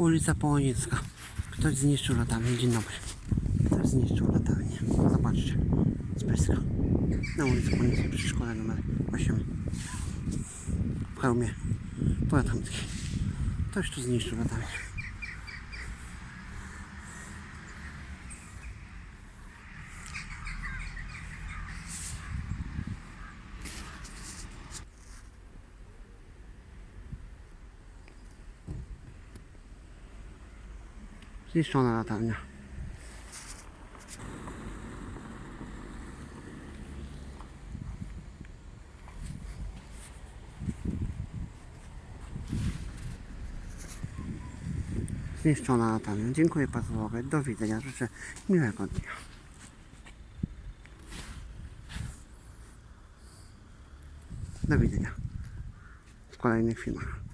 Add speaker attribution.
Speaker 1: Ulica Połonicka. Ktoś zniszczył latarnię. Dzień dobry. Ktoś zniszczył latarnię. Zobaczcie. Z bliska. Na ulicy Połonickiej przy szkole numer 8. W hełmie. Pojatomskiej. Ktoś tu zniszczył latarnię. Zniszczona latarnia. Zniszczona latarnia. Dziękuję bardzo za uwagę. Do widzenia. Życzę miłego dnia. Do widzenia w kolejnych filmach.